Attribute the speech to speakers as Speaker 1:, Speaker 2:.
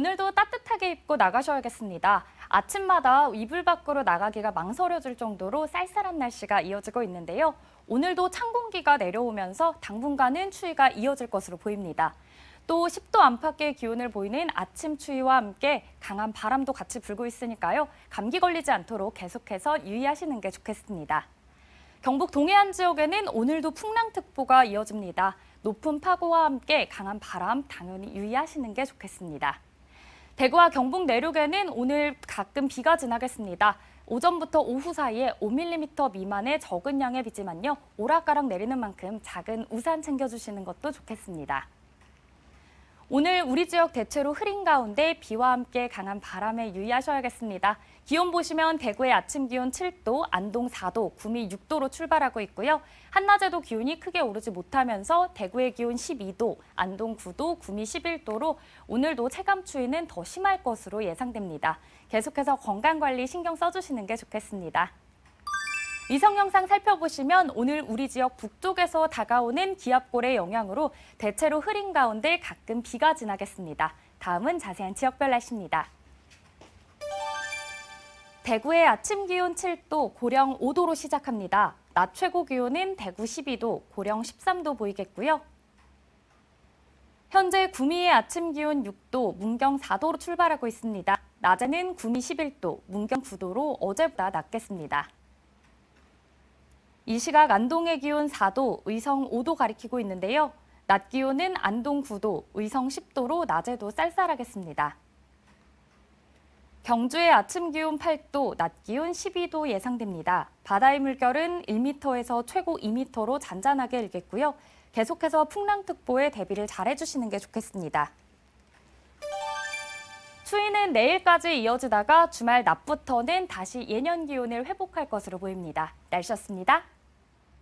Speaker 1: 오늘도 따뜻하게 입고 나가셔야겠습니다. 아침마다 이불 밖으로 나가기가 망설여질 정도로 쌀쌀한 날씨가 이어지고 있는데요. 오늘도 찬 공기가 내려오면서 당분간은 추위가 이어질 것으로 보입니다. 또 10도 안팎의 기온을 보이는 아침 추위와 함께 강한 바람도 같이 불고 있으니까요. 감기 걸리지 않도록 계속해서 유의하시는 게 좋겠습니다. 경북 동해안 지역에는 오늘도 풍랑특보가 이어집니다. 높은 파고와 함께 강한 바람 당연히 유의하시는 게 좋겠습니다. 대구와 경북 내륙에는 오늘 가끔 비가 지나겠습니다. 오전부터 오후 사이에 5mm 미만의 적은 양의 비지만요. 오락가락 내리는 만큼 작은 우산 챙겨주시는 것도 좋겠습니다. 오늘 우리 지역 대체로 흐린 가운데 비와 함께 강한 바람에 유의하셔야겠습니다. 기온 보시면 대구의 아침 기온 7도, 안동 4도, 구미 6도로 출발하고 있고요. 한낮에도 기온이 크게 오르지 못하면서 대구의 기온 12도, 안동 9도, 구미 11도로 오늘도 체감 추위는 더 심할 것으로 예상됩니다. 계속해서 건강 관리 신경 써주시는 게 좋겠습니다. 위성 영상 살펴보시면 오늘 우리 지역 북쪽에서 다가오는 기압골의 영향으로 대체로 흐린 가운데 가끔 비가 지나겠습니다. 다음은 자세한 지역별 날씨입니다. 대구의 아침 기온 7도, 고령 5도로 시작합니다. 낮 최고 기온은 대구 12도, 고령 13도 보이겠고요. 현재 구미의 아침 기온 6도, 문경 4도로 출발하고 있습니다. 낮에는 구미 11도, 문경 9도로 어제보다 낮겠습니다. 이 시각 안동의 기온 4도, 의성 5도 가리키고 있는데요. 낮 기온은 안동 9도, 의성 10도로 낮에도 쌀쌀하겠습니다. 경주의 아침 기온 8도, 낮 기온 12도 예상됩니다. 바다의 물결은 1m에서 최고 2m로 잔잔하게 일겠고요. 계속해서 풍랑특보에 대비를 잘 해주시는 게 좋겠습니다. 추위는 내일까지 이어지다가 주말 낮부터는 다시 예년 기온을 회복할 것으로 보입니다. 날씨였습니다.